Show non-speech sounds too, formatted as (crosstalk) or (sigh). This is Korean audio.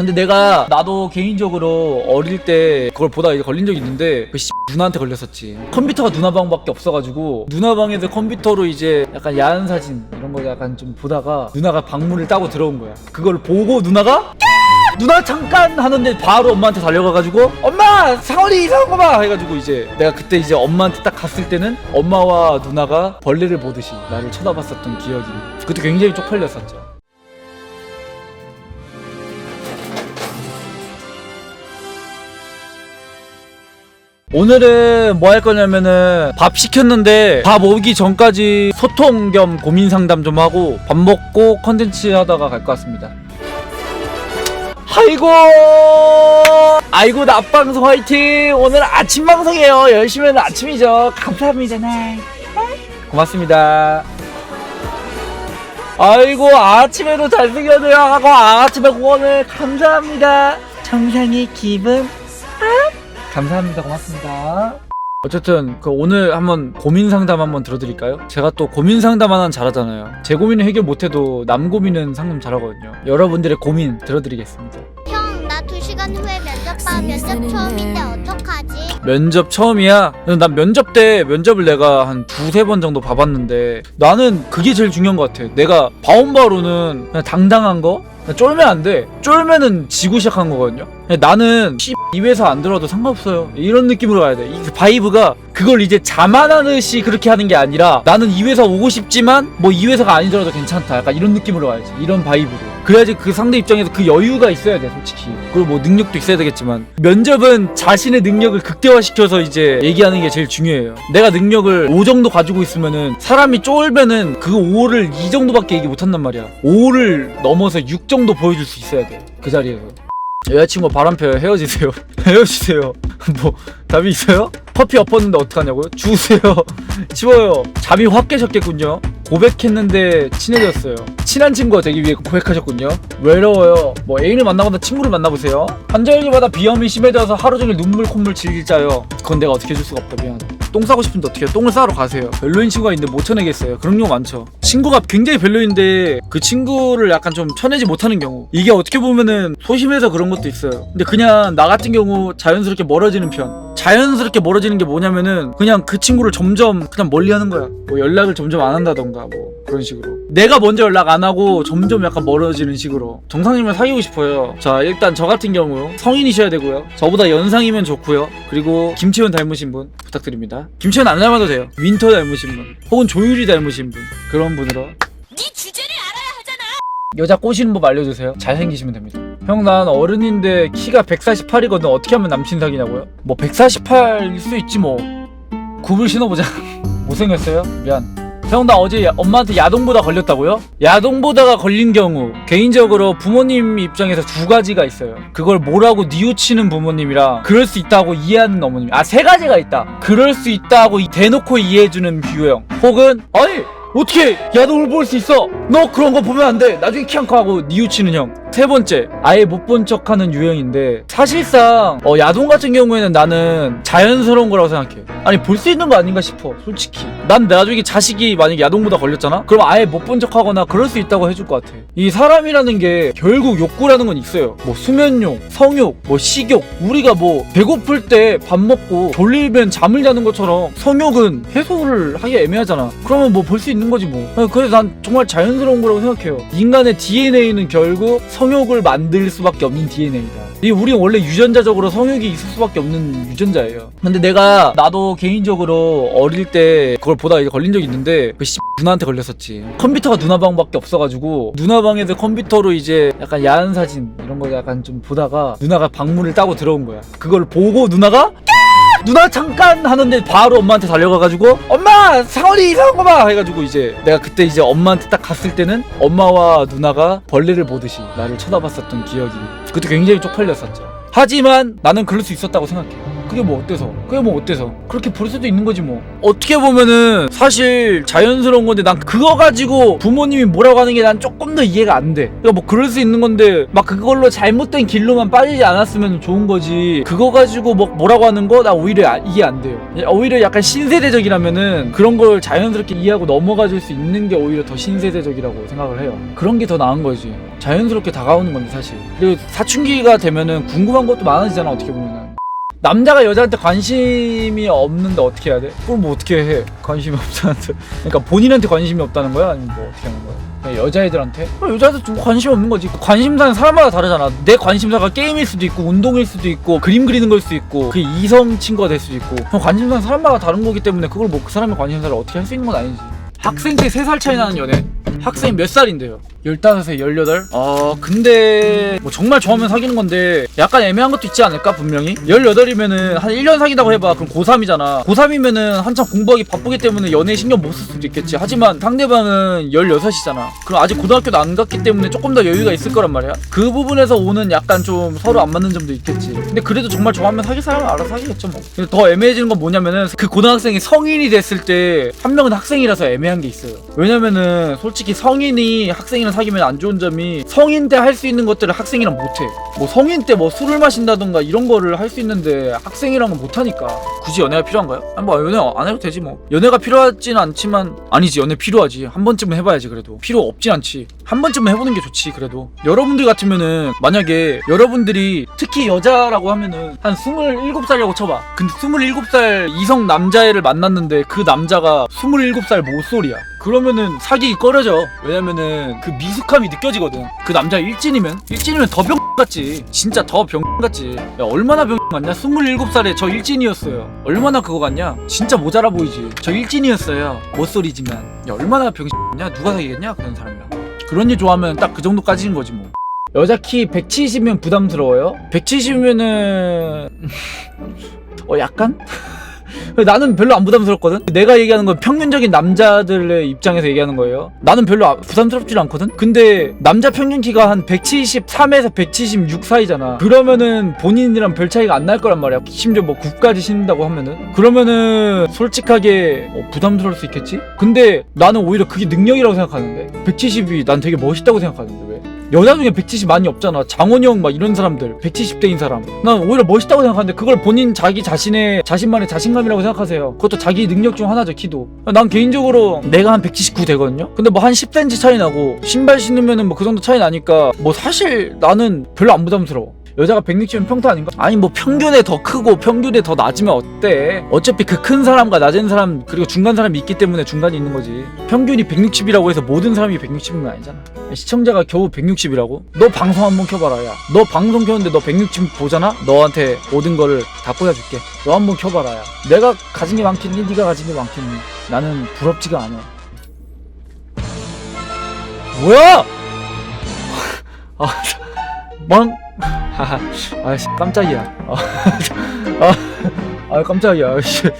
근데 내가 나도 개인적으로 어릴 때 그걸 보다가 이제 걸린 적이 있는데 그 씨, 누나한테 걸렸었지. 컴퓨터가 누나 방밖에 없어가지고 누나 방에서 컴퓨터로 이제 약간 야한 사진 이런 거 약간 좀 보다가 누나가 방문을 따고 들어온 거야. 그걸 보고 누나가 누나 잠깐 하는데 바로 엄마한테 달려가가지고 엄마 상원이 이상한 거봐 해가지고 이제 내가 그때 이제 엄마한테 딱 갔을 때는 엄마와 누나가 벌레를 보듯이 나를 쳐다봤었던 기억이 그때 굉장히 쪽팔렸었죠. 오늘은 뭐 할 거냐면은 밥 시켰는데 밥 오기 전까지 소통 겸 고민 상담 좀 하고 밥 먹고 컨텐츠 하다가 갈 것 같습니다. 아이고! 아이고 낮방송 화이팅! 오늘 아침 방송이에요. 열심히 하는 아침이죠. 감사합니다. 네. 고맙습니다. 아이고 아침에도 잘생겨져요. 하고 아침에 오늘 감사합니다. 정상의 기분 아, 감사합니다 고맙습니다 어쨌든 그 오늘 한번 고민 상담 한번 들어드릴까요? 제가 또 고민 상담 하나 잘하잖아요. 제 고민을 해결 못해도 남 고민은 상담 잘하거든요. 여러분들의 고민 들어드리겠습니다. 형, 나 두 시간 후에 면접 봐. 면접 처음인데 어떡하지? 면접 처음이야? 난 면접 때 면접을 내가 한 두세 번 정도 봐봤는데 나는 그게 제일 중요한 것 같아. 내가 봐온 바로는 그냥 당당한 거? 쫄면 안 돼. 쫄면은 지고 시작한 거거든요. 나는 씨, 이 회사 안 들어도 상관없어요. 이런 느낌으로 가야 돼. 이 바이브가 그걸 이제 자만하듯이 그렇게 하는 게 아니라 나는 이 회사 오고 싶지만 뭐 이 회사가 아니더라도 괜찮다. 약간 이런 느낌으로 가야지. 이런 바이브로. 그래야지 그 상대 입장에서 그 여유가 있어야 돼, 솔직히. 그리고 뭐 능력도 있어야 되겠지만 면접은 자신의 능력을 극대화시켜서 이제 얘기하는 게 제일 중요해요. 내가 능력을 5 정도 가지고 있으면은 사람이 쫄면은 그 5를 2 정도밖에 얘기 못 한단 말이야. 5를 넘어서 6 정도 보여줄 수 있어야 돼. 그 자리에서. 여자친구 바람 펴요. 헤어지세요. (laughs) 헤어지세요. (laughs) 뭐 답이 있어요? 커피 엎었는데 어떡하냐고요? 주세요. (laughs) 치워요. 잠이 확 깨셨겠군요. 고백했는데 친해졌어요. 친한 친구가 되기 위해 고백하셨군요. 외로워요. 뭐 애인을 만나거나 친구를 만나보세요. 환절기마다 비염이 심해져서 하루 종일 눈물 콧물 질질 짜요. 그건 내가 어떻게 해줄 수가 없다 미안. 똥 싸고 싶은데 어떻게? 똥을 싸러 가세요. 별로인 친구가 있는데 못 쳐내겠어요. 그런 경우 많죠. 친구가 굉장히 별로인데 그 친구를 약간 좀 쳐내지 못하는 경우. 이게 어떻게 보면은 소심해서 그런 것도 있어요. 근데 그냥 나 같은 경우 자연스럽게 멀어지는 편. 자연스럽게 멀어지는 게 뭐냐면은 그냥 그 친구를 점점 그냥 멀리 하는 거야. 뭐 연락을 점점 안 한다던가 뭐 그런 식으로. 내가 먼저 연락 안 하고 점점 약간 멀어지는 식으로. 정상님을 사귀고 싶어요. 자, 일단 저 같은 경우 성인이셔야 되고요. 저보다 연상이면 좋고요. 그리고 김채원 닮으신 분 부탁드립니다. 김채원 안 닮아도 돼요. 윈터 닮으신 분. 혹은 조유리 닮으신 분. 그런 분으로. 여자 꼬시는 법 알려주세요. 잘생기시면 됩니다. 형, 난 어른인데 키가 148이거든. 어떻게 하면 남친 사귀냐고요? 뭐 148일 수 있지 뭐. 굽을 신어보자. (laughs) 못생겼어요? 미안. 형, 나 어제 야- 엄마한테 야동보다 걸렸다고요? 야동보다가 걸린 경우 개인적으로 부모님 입장에서 두 가지가 있어요. 그걸 뭐라고 뉘우치는 부모님이랑 그럴 수 있다고 이해하는 어머님. 아, 세 가지가 있다. 그럴 수 있다고 이- 대놓고 이해해주는 뷰형. 혹은 아니 어떻게 야동을 볼 수 있어? 너 그런 거 보면 안 돼. 나중에 키안 커 하고 뉘우치는 형. 세 번째, 아예 못 본 척하는 유형인데 사실상 어, 야동 같은 경우에는 나는 자연스러운 거라고 생각해. 아니 볼 수 있는 거 아닌가 싶어. 솔직히. 난 나중에 자식이 만약에 야동보다 걸렸잖아? 그럼 아예 못 본 척하거나 그럴 수 있다고 해줄 것 같아. 이 사람이라는 게 결국 욕구라는 건 있어요. 뭐 수면욕, 성욕, 뭐 식욕. 우리가 뭐 배고플 때 밥 먹고 졸리면 잠을 자는 것처럼 성욕은 해소를 하기 애매하잖아. 그러면 뭐 볼 수 있는 거지 뭐. 그래서 난 정말 자연스러운 거라고 생각해요. 인간의 DNA는 결국 성욕을 만들 수밖에 없는 DNA다. 이 우리 원래 유전자적으로 성욕이 있을 수밖에 없는 유전자예요. 근데 내가 나도 개인적으로 어릴 때 그걸 보다가 이제 걸린 적이 있는데 그 씨, 누나한테 걸렸었지. 컴퓨터가 누나 방밖에 없어가지고 누나 방에서 컴퓨터로 이제 약간 야한 사진 이런 거 약간 좀 보다가 누나가 방문을 따고 들어온 거야. 그걸 보고 누나가 누나 잠깐 하는데 바로 엄마한테 달려가가지고 엄마 상원이 이상한 거 봐. 해가지고 이제 내가 그때 이제 엄마한테 딱 갔을 때는 엄마와 누나가 벌레를 보듯이 나를 쳐다봤었던 기억이 그때 굉장히 쪽팔렸었죠. 하지만 나는 그럴 수 있었다고 생각해 그게 뭐 어때서? 그게 뭐 어때서? 그렇게 볼 수도 있는 거지 뭐. 어떻게 보면은 사실 자연스러운 건데 난 그거 가지고 부모님이 뭐라고 하는 게 난 조금 더 이해가 안 돼. 그러니까 뭐 그럴 수 있는 건데 막 그걸로 잘못된 길로만 빠지지 않았으면 좋은 거지. 그거 가지고 뭐 뭐라고 하는 거 나 오히려 아- 이해 안 돼요. 오히려 약간 신세대적이라면은 그런 걸 자연스럽게 이해하고 넘어가 줄 수 있는 게 오히려 더 신세대적이라고 생각을 해요. 그런 게 더 나은 거지. 자연스럽게 다가오는 건데 사실. 그리고 사춘기가 되면은 궁금한 것도 많아지잖아 어떻게 보면은 남자가 여자한테 관심이 없는데 어떻게 해야 돼? 그럼 뭐 어떻게 해? 관심이 없다는데 그러니까 본인한테 관심이 없다는 거야? 아니면 뭐 어떻게 하는 거야? 여자애들한테? 그럼 여자애들 좀 관심 없는 거지 관심사는 사람마다 다르잖아 내 관심사가 게임일 수도 있고 운동일 수도 있고 그림 그리는 걸 수도 있고 그 이성 친구가 될 수도 있고 관심사는 사람마다 다른 거기 때문에 그걸 뭐 그 사람의 관심사를 어떻게 할 수 있는 건 아니지 학생 때 3살 차이 나는 연애 학생이 몇 살인데요? 15세, 18? 어, 근데, 뭐 정말 좋아하면 사귀는 건데, 약간 애매한 것도 있지 않을까, 분명히? 18이면은, 한 1년 사귄다고 해봐. 그럼 고3이잖아. 고3이면은 한참 공부하기 바쁘기 때문에 연애에 신경 못 쓸 수도 있겠지. 하지만 상대방은 16이잖아. 그럼 아직 고등학교도 안 갔기 때문에 조금 더 여유가 있을 거란 말이야. 그 부분에서 오는 약간 좀 서로 안 맞는 점도 있겠지. 근데 그래도 정말 좋아하면 사귈 사람은 알아서 사귀겠죠, 뭐. 근데 더 애매해지는 건 뭐냐면은, 그 고등학생이 성인이 됐을 때, 한 명은 학생이라서 애매한 게 있어요. 왜냐면은, 솔 직히 성인이 학생이랑 사귀면 안 좋은 점이 성인 때 할 수 있는 것들을 학생이랑 못해. 뭐 성인 때 뭐 술을 마신다던가 이런 거를 할 수 있는데 학생이랑은 못하니까 굳이 연애가 필요한가요? 아니 뭐 연애 안 해도 되지 뭐. 연애가 필요하진 않지만 아니지 연애 필요하지. 한 번쯤은 해봐야지 그래도. 필요 없진 않지. 한 번쯤은 해보는 게 좋지 그래도. 여러분들 같으면은 만약에 여러분들이 특히 여자라고 하면은 한 27살이라고 쳐봐. 근데 27살 이성 남자애를 만났는데 그 남자가 27살 모쏠이야. 그러면은 사귀기 꺼려져. 왜냐면은 그 미숙함이 느껴지거든. 그 남자 일진이면 일진이면 더 병 같지. 진짜 더 병 같지. 야 얼마나 병 같냐? 27살에 저 일진이었어요. 얼마나 그거 같냐? 진짜 모자라 보이지. 저 일진이었어요. 모쏠이지만. 야 얼마나 병 같냐? 누가 사귀겠냐? 그런 사람이랑. 그런 일 좋아하면 딱 그 정도까지인 거지 뭐. 여자 키 170이면 부담스러워요? 170이면은 (laughs) 어 약간? 나는 별로 안 부담스럽거든. 내가 얘기하는 건 평균적인 남자들의 입장에서 얘기하는 거예요. 나는 별로 아- 부담스럽지 않거든. 근데 남자 평균 키가 한 173에서 176 사이잖아. 그러면은 본인이랑 별 차이가 안 날 거란 말이야. 심지어 뭐 9까지 신는다고 하면은 그러면은 솔직하게 어, 부담스러울 수 있겠지. 근데 나는 오히려 그게 능력이라고 생각하는데 170이 난 되게 멋있다고 생각하는데 왜? 여자 중에 170 많이 없잖아. 장원영 막 이런 사람들 170대인 사람. 난 오히려 멋있다고 생각하는데 그걸 본인 자기 자신의 자신만의 자신감이라고 생각하세요. 그것도 자기 능력 중 하나죠. 키도. 난 개인적으로 내가 한 179 되거든요. 근데 뭐 한 10cm 차이 나고 신발 신으면은 뭐 그 정도 차이 나니까 뭐 사실 나는 별로 안 부담스러워. 여자가 160면 평타 아닌가? 아니 뭐 평균에 더 크고 평균에 더 낮으면 어때? 어차피 그 큰 사람과 낮은 사람 그리고 중간 사람이 있기 때문에 중간이 있는 거지. 평균이 160이라고 해서 모든 사람이 160인 건 아니잖아. 시청자가 겨우 160이라고? 너 방송 한번 켜봐라 야. 너 방송 켰는데 너 160 보잖아? 너한테 모든 거를 다 보여줄게. 너 한번 켜봐라 야. 내가 가진 게 많겠니? 네가 가진 게 많겠니? 나는 부럽지가 않아. 뭐야? (laughs) 아, 망. (laughs) 하하. 아씨 (laughs) 깜짝이야. 아, 아, 아 깜짝이야. 씨.